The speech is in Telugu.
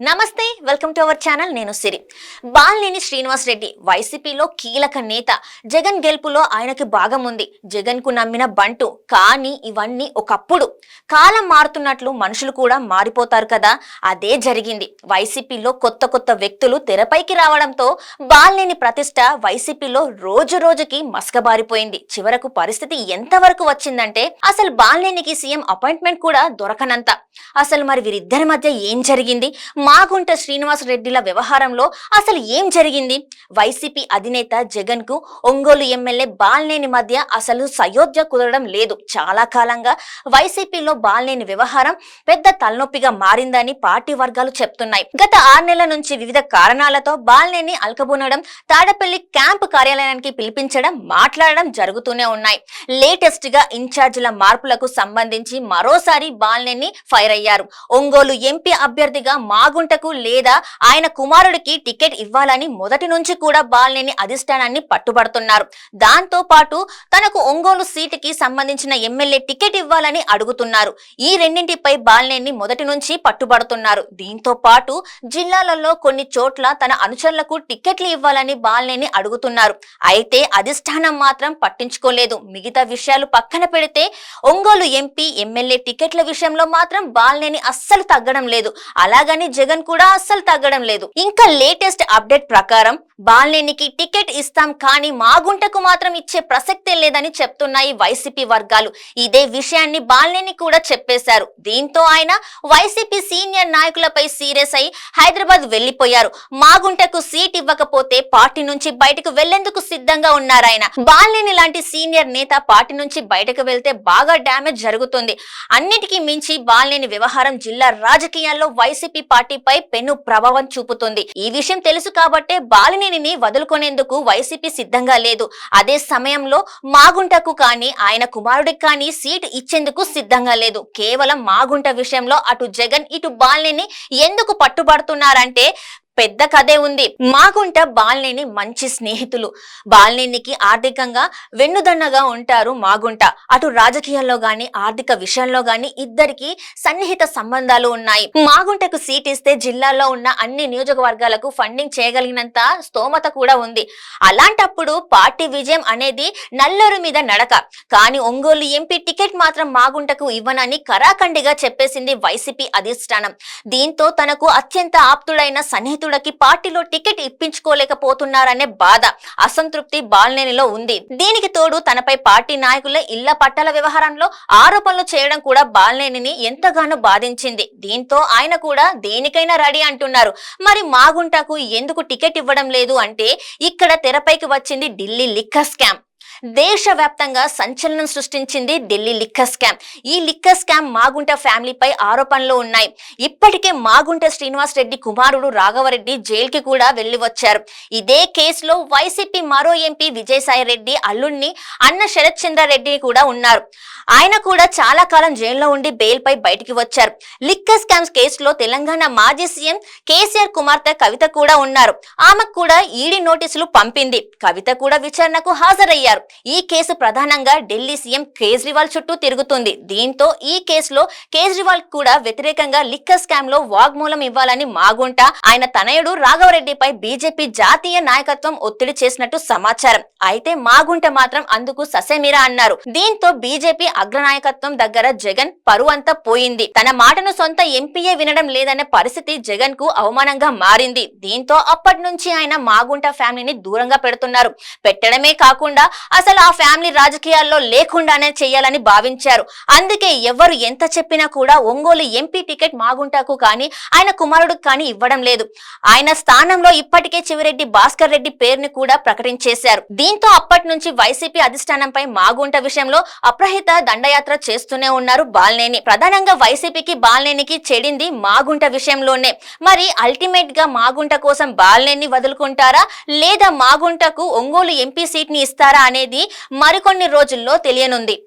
నమస్తే వెల్కమ్ టు అవర్ ఛానల్. నేను సిరి. బాలినేని శ్రీనివాస్ రెడ్డి వైసీపీలో కీలక నేత. జగన్ గెలుపులో ఆయనకి భాగం ఉంది. జగన్కు నమ్మిన బంటు కానీ ఇవన్నీ ఒకప్పుడు. కాలం మారుతున్నట్లు మనుషులు కూడా మారిపోతారు కదా. అదే జరిగింది. వైసీపీలో కొత్త కొత్త వ్యక్తులు తెరపైకి రావడంతో బాలినేని ప్రతిష్ట వైసీపీలో రోజు రోజుకి మసకబారిపోయింది. చివరకు పరిస్థితి ఎంతవరకు వచ్చిందంటే అసలు బాలినేనికి సీఎం అపాయింట్మెంట్ కూడా దొరకనంత. అసలు మరి వీరిద్దరి మధ్య ఏం జరిగింది? మాగుంట శ్రీనివాస్ రెడ్డిల వ్యవహారంలో అసలు ఏం జరిగింది? వైసీపీ అధినేత జగన్కు ఒంగోలు ఎమ్మెల్యే బాలినేని మధ్య అసలు సయోధ్య కుదరడం లేదు. చాలా కాలంగా వైసీపీలో బాలినేని వ్యవహారం పెద్ద తలనొప్పిగా మారిందని పార్టీ వర్గాలు చెప్తున్నాయి. గత ఆరు నెలల నుంచి వివిధ కారణాలతో బాలినేని అల్కబూనడం తాడపల్లి క్యాంపు కార్యాలయానికి పిలిపించడం మాట్లాడడం జరుగుతూనే ఉన్నాయి. లేటెస్ట్గా ఇన్ఛార్జీల మార్పులకు సంబంధించి మరోసారి బాలినేని ఫైర్ అయ్యారు ఒంగోలు ఎంపీ అభ్యర్థిగా మాగుంటకు లేదా ఆయన కుమారుడికి టికెట్ ఇవ్వాలని మొదటి నుంచి కూడా బాలినేని అధిష్టానాన్ని పట్టుబడుతున్నారు. దాంతో పాటు తనకు ఒంగోలు సీటుకి సంబంధించిన ఎమ్మెల్యే టికెట్ ఇవ్వాలని అడుగుతున్నారు. ఈ రెండింటిపై బాలినేని మొదటి నుంచి పట్టుబడుతున్నారు. దీంతో పాటు జిల్లాలలో కొన్ని చోట్ల తన అనుచరులకు టికెట్లు ఇవ్వాలని బాలినేని అడుగుతున్నారు. అయితే అధిష్టానం మాత్రం పట్టించుకోలేదు. మిగతా విషయాలు పక్కన పెడితే ఒంగోలు ఎంపీ ఎమ్మెల్యే టికెట్ల విషయంలో మాత్రం బాలనేని అస్సలు తగ్గడం లేదు. అలాగని జగన్ కూడా అస్సలు తగ్గడం లేదు. ఇంకా లేటెస్ట్ అప్డేట్ ప్రకారం బాలనేనికి టికెట్ ఇస్తాం కానీ మాగుంటకు మాత్రం ఇచ్చే ప్రసక్తే లేదని చెప్తున్నాయి వైసీపీ వర్గాలు. ఇదే విషయాన్ని బాలనేని కూడా చెప్పేశారు. దీంతో ఆయన వైసీపీ సీనియర్ నాయకులపై సీరియస్ అయి హైదరాబాద్ వెళ్ళిపోయారు మాగుంటకు సీట్ ఇవ్వకపోతే పార్టీ నుంచి బయటకు వెళ్ళేందుకు సిద్ధంగా ఉన్నారు ఆయన. లాంటి సీనియర్ నేత పార్టీ నుంచి బయటకు వెళ్తే బాగా డ్యామేజ్ జరుగుతుంది. అన్నిటికీ మించి బాలనేని వ్యవహారం జిల్లా రాజకీయాల్లో వైసీపీ పార్టీపై పెను ప్రభావం చూపుతుంది. ఈ విషయం తెలుసు కాబట్టే బాలినేనిని వదులుకునేందుకు వైసీపీ సిద్ధంగా లేదు. అదే సమయంలో మాగుంటకు కానీ ఆయన కుమారుడికి కానీ సీట్ ఇచ్చేందుకు సిద్ధంగా లేదు. కేవలం మాగుంట విషయంలో అటు జగన్ ఇటు బాలినేని ఎందుకు పట్టుబడుతున్నారంటే పెద్ద కథే ఉంది. మాగుంట బాలినేని మంచి స్నేహితులు. బాలినేనికి ఆర్థికంగా వెన్నుదన్నగా ఉంటారు మాగుంట అటు రాజకీయాల్లో గాని ఆర్థిక విషయంలో గాని ఇద్దరికి సన్నిహిత సంబంధాలు ఉన్నాయి. మాగుంటకు సీట్ ఇస్తే జిల్లాలో ఉన్న అన్ని నియోజకవర్గాలకు ఫండింగ్ చేయగలిగినంత స్తోమత కూడా ఉంది. అలాంటప్పుడు పార్టీ విజయం అనేది నల్లరు మీద నడక. కానీ ఒంగోలు ఎంపీ టికెట్ మాత్రం మాగుంటకు ఇవ్వనని కరాఖండిగా చెప్పేసింది వైసీపీ అధిష్టానం. దీంతో తనకు అత్యంత ఆప్తుడైన సన్నిహితుడికి పార్టీలో టికెట్ ఇప్పించుకోలేకపోతున్నారనే బాధ అసంతృప్తి బాలనేనిలో ఉంది. దీనికి తోడు తనపై పార్టీ నాయకుల ఇళ్ళ పట్టాల వ్యవహారంలో ఆరోపణలు చేయడం కూడా బాలనేనిని ఎంతగానో బాధించింది. దీంతో ఆయన కూడా దేనికైనా రెడీ అంటున్నారు. మరి మాగుంటకు ఎందుకు టికెట్ ఇవ్వడం లేదు అంటే ఇక్కడ తెరపైకి వచ్చింది ఢిల్లీ లిక్కర్ స్కామ్. దేశవ్యాప్తంగా సంచలనం సృష్టించింది ఢిల్లీ లిక్కర్ స్కామ్. ఈ లిక్కర్ స్కామ్ మాగుంట ఫ్యామిలీపై ఆరోపణలు ఉన్నాయి. ఇప్పటికే మాగుంట శ్రీనివాస్ రెడ్డి కుమారుడు రాఘవరెడ్డి జైలుకి కూడా వెళ్ళి వచ్చారు ఇదే కేసులో వైసీపీ మరో ఎంపీ విజయసాయి రెడ్డి అల్లుణ్ణి అన్న శరత్ చంద్ర రెడ్డి కూడా ఉన్నారు. ఆయన కూడా చాలా కాలం జైల్లో ఉండి బెయిల్ పై బయటికి వచ్చారు. లిక్కర్ స్కామ్స్ కేసులో తెలంగాణ మాజీ సీఎం కేసీఆర్ కుమార్తె కవిత కూడా ఉన్నారు. ఆమెకు కూడా ఈడీ నోటీసులు పంపింది. కవిత కూడా విచారణకు హాజరయ్యారు. ఈ కేసు ప్రధానంగా ఢిల్లీ సీఎం కేజ్రీవాల్ చుట్టూ తిరుగుతుంది. దీంతో ఈ కేసులో కేజ్రీవాల్ కూడా వ్యతిరేకంగా లిక్కర్ స్కామ్లో వాగ్మూలం ఇవ్వాలని మాగుంట. ఆయన తనయుడు రాఘవరెడ్డిపై బీజేపీ జాతీయ నాయకత్వం ఒత్తిడి చేసినట్టు సమాచారం. అయితే మాగుంట మాత్రం అందుకు ససేమిరా అన్నారు. దీంతో బీజేపీ అగ్రనాయకత్వం దగ్గర జగన్ పరువు అంతా పోయింది. తన మాటను సొంత ఎంపీఏ వినడం లేదనే పరిస్థితి జగన్కు అవమానంగా మారింది. దీంతో అప్పటి నుంచి ఆయన మాగుంట ఫ్యామిలీని దూరంగా పెడుతున్నారు. పెట్టడమే కాకుండా అసలు ఆ ఫ్యామిలీ రాజకీయాల్లో లేకుండానే చేయాలని భావించారు. అందుకే ఎవరు ఎంత చెప్పినా కూడా ఒంగోలు ఎంపీ టికెట్ మాగుంటకు కానీ ఆయన కుమారుడు కానీ ఇవ్వడం లేదు. ఆయన స్థానంలో ఇప్పటికే చివిరెడ్డి భాస్కర్ రెడ్డి పేరుని కూడా ప్రకటించేశారు. దీంతో అప్పటి నుంచి వైసీపీ అధిష్టానంపై మాగుంట విషయంలో అప్రహిత దండయాత్ర చేస్తూనే ఉన్నారు బాల్నేని. ప్రధానంగా వైసీపీకి బాల్నేనికి చెడింది మాగుంట విషయంలోనే. మరి అల్టిమేట్గా మాగుంట కోసం బాల్నేని వదులుకుంటారా? లేదా మాగుంటకు ఒంగోలు ఎంపీ సీట్ని ఇస్తారా అనే అనేది మరికొన్ని రోజుల్లో తెలియనుంది.